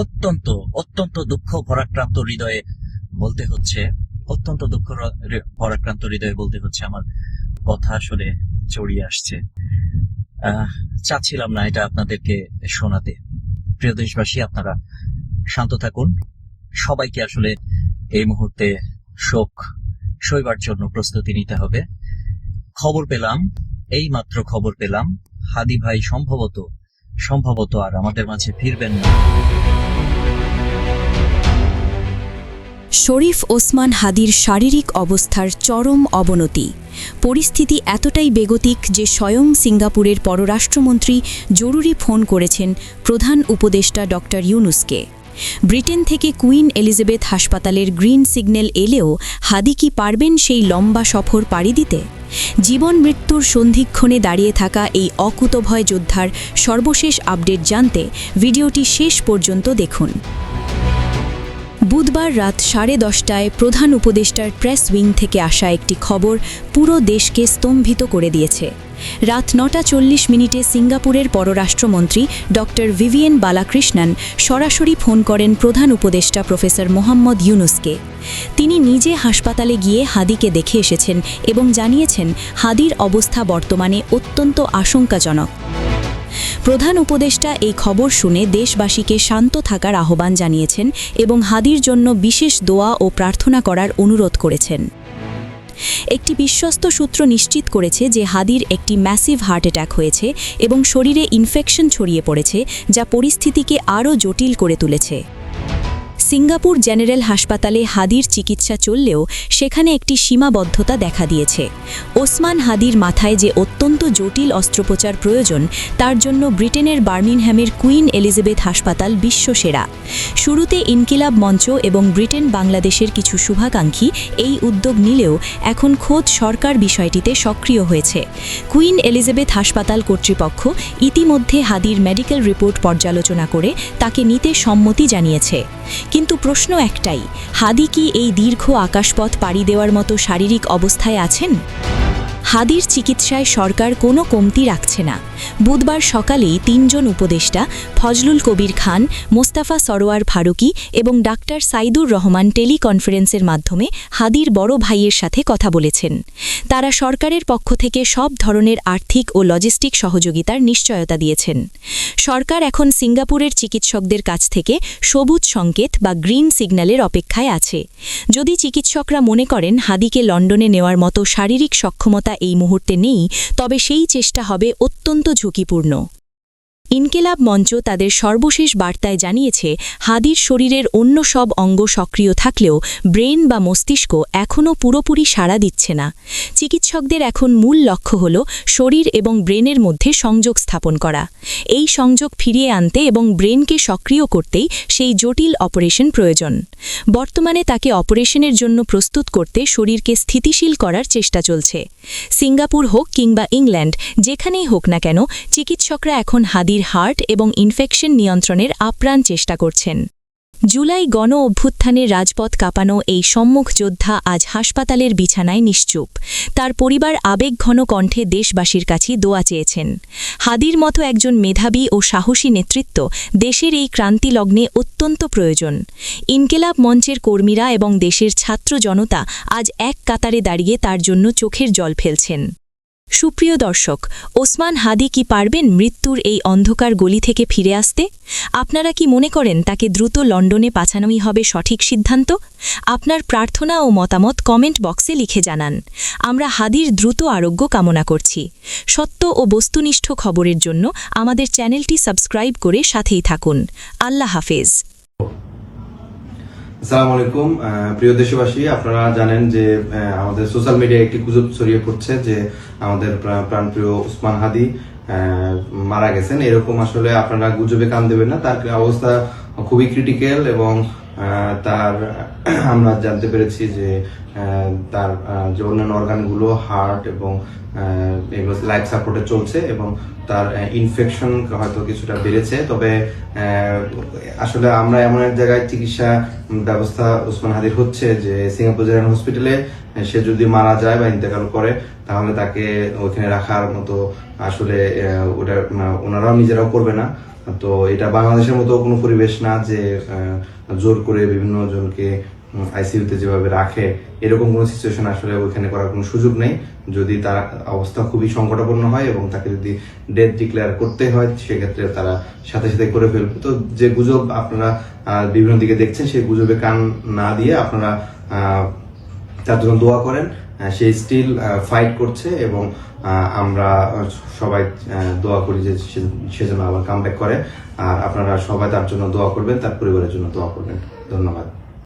অত্যন্ত অত্যন্ত দুঃখ ভরাক্রান্ত হৃদয়ে বলতে হচ্ছে, অত্যন্ত দুঃখ ভরাক্রান্ত হৃদয়ে বলতে হচ্ছে আমার কথা আসলে জড়িয়ে আসছে। চাচ্ছিলাম না এটা আপনাদেরকে শোনাতে। প্রিয় দেশবাসী, আপনারা শান্ত থাকুন। সবাইকে আসলে এই মুহূর্তে শোক সইবার জন্য প্রস্তুতি নিতে হবে। খবর পেলাম এই মাত্র খবর পেলাম। হাদি ভাই, সম্ভবত সম্ভবত আর আমাদের মাঝে ফিরবেন না। শরীফ ওসমান হাদির শারীরিক অবস্থার চরম অবনতি। পরিস্থিতি এতটাই বেগতিক যে স্বয়ং সিঙ্গাপুরের পররাষ্ট্রমন্ত্রী জরুরি ফোন করেছেন প্রধান উপদেষ্টা ড ইউনুসকে। ব্রিটেন থেকে কুইন এলিজাবেথ হাসপাতালের গ্রিন সিগন্যাল এলেও হাদি কি পারবেন সেই লম্বা সফর পাড়ি দিতে? জীবন মৃত্যুর সন্ধিক্ষণে দাঁড়িয়ে থাকা এই অকুতভয় যোদ্ধার সর্বশেষ আপডেট জানতে ভিডিওটি শেষ পর্যন্ত দেখুন। বুধবার রাত সাড়ে দশটায় প্রধান উপদেষ্টার প্রেস উইং থেকে আসা একটি খবর পুরো দেশকে স্তম্ভিত করে দিয়েছে। রাত নটা চল্লিশ মিনিটে সিঙ্গাপুরের পররাষ্ট্রমন্ত্রী ড ভিভিয়েন বালাকৃষ্ণন সরাসরি ফোন করেন প্রধান উপদেষ্টা প্রফেসর মোহাম্মদ ইউনুসকে। তিনি নিজে হাসপাতালে গিয়ে হাদিকে দেখে এসেছেন এবং জানিয়েছেন, হাদির অবস্থা বর্তমানে অত্যন্ত আশঙ্কাজনক। প্রধান উপদেষ্টা এই খবর শুনে দেশবাসীকে শান্ত থাকার আহ্বান জানিয়েছেন এবং হাদির জন্য বিশেষ দোয়া ও প্রার্থনা করার অনুরোধ করেছেন। একটি বিশ্বস্ত সূত্র নিশ্চিত করেছে যে হাদির একটি ম্যাসিভ হার্ট অ্যাটাক হয়েছে এবং শরীরে ইনফেকশন ছড়িয়ে পড়েছে, যা পরিস্থিতিকে আরও জটিল করে তুলেছে। সিঙ্গাপুর জেনারেল হাসপাতালে হাদির চিকিৎসা চললেও সেখানে একটি সীমাবদ্ধতা দেখা দিয়েছে। ওসমান হাদির মাথায় যে অত্যন্ত জটিল অস্ত্রোপচার প্রয়োজন, তার জন্য ব্রিটেনের বার্মিনহ্যামের কুইন এলিজাবেথ হাসপাতাল বিশ্বসেরা। শুরুতে ইনকিলাব মঞ্চ এবং ব্রিটেন বাংলাদেশের কিছু শুভাকাঙ্ক্ষী এই উদ্যোগ নিলেও এখন খোদ সরকার বিষয়টিতে সক্রিয় হয়েছে। কুইন এলিজাবেথ হাসপাতাল কর্তৃপক্ষ ইতিমধ্যে হাদির মেডিকেল রিপোর্ট পর্যালোচনা করে তাকে নিতে সম্মতি জানিয়েছে। কিন্তু প্রশ্ন একটাই, হাদি কি এই দীর্ঘ আকাশপথ পাড়ি দেওয়ার মতো শারীরিক অবস্থায় আছেন? হাদির চিকিৎসায় সরকার কোনো কমতি রাখছে না। বুধবার সকালেই তিনজন উপদেষ্টা ফজলুল কবির খান, মোস্তাফা সরোয়ার ফারুকি এবং ডাক্তার সাইদুর রহমান টেলিকনফারেন্সের মাধ্যমে হাদির বড় ভাইয়ের সাথে কথা বলেছেন। তারা সরকারের পক্ষ থেকে সব ধরনের আর্থিক ও লজিস্টিক সহযোগিতার নিশ্চয়তা দিয়েছেন। সরকার এখন সিঙ্গাপুরের চিকিৎসকদের কাছ থেকে সবুজ সংকেত বা গ্রিন সিগন্যালের অপেক্ষায় আছে। যদি চিকিৎসকরা মনে করেন হাদিকে লন্ডনে নেওয়ার মতো শারীরিক সক্ষমতা এই মুহূর্তে নেই, তবে সেই চেষ্টা হবে অত্যন্ত ঝুঁকিপূর্ণ। ইনকেলাব মঞ্চ তাদের সর্বশেষ বার্তায় জানিয়েছে, হাদির শরীরের অন্য সব অঙ্গ সক্রিয় থাকলেও ব্রেন বা মস্তিষ্ক এখনও পুরোপুরি সাড়া দিচ্ছে না। চিকিৎসকদের এখন মূল লক্ষ্য হল শরীর এবং ব্রেনের মধ্যে সংযোগ স্থাপন করা। এই সংযোগ ফিরিয়ে আনতে এবং ব্রেনকে সক্রিয় করতেই সেই জটিল অপারেশন প্রয়োজন। বর্তমানে তাকে অপারেশনের জন্য প্রস্তুত করতে শরীরকে স্থিতিশীল করার চেষ্টা চলছে। সিঙ্গাপুর হোক কিংবা ইংল্যান্ড, যেখানেই হোক না কেন, চিকিৎসকরা এখন হাদির হার্ট এবং ইনফেকশন নিয়ন্ত্রণের আপ্রাণ চেষ্টা করছেন। জুলাই গণ অভ্যুত্থানে রাজপথ কাঁপানো এই সম্মুখ যোদ্ধা আজ হাসপাতালের বিছানায় নিশ্চুপ। তার পরিবার আবেগঘন কণ্ঠে দেশবাসীর কাছে দোয়া চেয়েছেন। হাদির মতো একজন মেধাবী ও সাহসী নেতৃত্ব দেশের এই ক্রান্তিলগ্নে অত্যন্ত প্রয়োজন। ইনকেলাব মঞ্চের কর্মীরা এবং দেশের ছাত্র জনতা আজ এক কাতারে দাঁড়িয়ে তার জন্য চোখের জল ফেলছেন। সুপ্রিয় দর্শক, ওসমান হাদি কি পারবেন মৃত্যুর এই অন্ধকার গলি থেকে ফিরে আসতে? আপনারা কি মনে করেন তাকে দ্রুত লন্ডনে পাঠানোই হবে সঠিক সিদ্ধান্ত? আপনার প্রার্থনা ও মতামত কমেন্ট বক্সে লিখে জানান। আমরা হাদির দ্রুত আরোগ্য কামনা করছি। সত্য ও বস্তুনিষ্ঠ খবরের জন্য আমাদের চ্যানেলটি সাবস্ক্রাইব করে সাথেই থাকুন। আল্লাহ হাফেজ। আসসালামু আলাইকুম প্রিয় দেশবাসী, আপনারা জানেন যে আমাদের সোশ্যাল মিডিয়ায় একটি গুজব ছড়িয়ে পড়ছে যে আমাদের প্রা- প্রাণপ্রিয় উসমান হাদি মারা গেছেন। এরকম আসলে আপনারা গুজবে কান দেবেন না। তার অবস্থা খুবই ক্রিটিক্যাল এবং তার, আমরা জানতে পেরেছি যে তার যে অন্যান্য অর্গানগুলো হার্ট এবং এগুলো লাইফ সাপোর্টে চলছে এবং তার ইনফেকশন হয়তো কিছুটা বেড়েছে। তবে আসলে আমরা এমন এক জায়গায় চিকিৎসা ব্যবস্থা ওসমান হাদির হচ্ছে যে সিঙ্গাপুর জেনারেল হসপিটালে সে যদি মারা যায় বা ইন্তেকাল করে, তাহলে তাকে ওখানে রাখার মতো আসলে ওটা ওনারাও নিজেরাও করবে না। তো এটা বাংলাদেশের মতো কোনো পরিবেশ না যে জোর করে বিভিন্ন জনকে আইসিইউতে যেভাবে রাখে, এরকম কোনো সিচুয়েশন আসলে ওইখানে করার কোনো সুযোগ নেই। যদি তার অবস্থা খুবই সংকটাপন্ন হয় এবং তাকে যদি ডেথ ডিক্লেয়ার করতে হয়, সেক্ষেত্রে তারা সাথে সাথে করে ফেলবে। তো যে গুজব আপনারা বিভিন্ন দিকে দেখছেন, সেই গুজবে কান না দিয়ে আপনারা তার জন্য দোয়া করেন। সে স্টিল ফাইট করছে এবং আমরা সবাই দোয়া করি যে সে যেন আবার কাম করে। আর আপনারা সবাই তার জন্য দোয়া করবেন, তার পরিবারের জন্য দোয়া করবেন। ধন্যবাদ।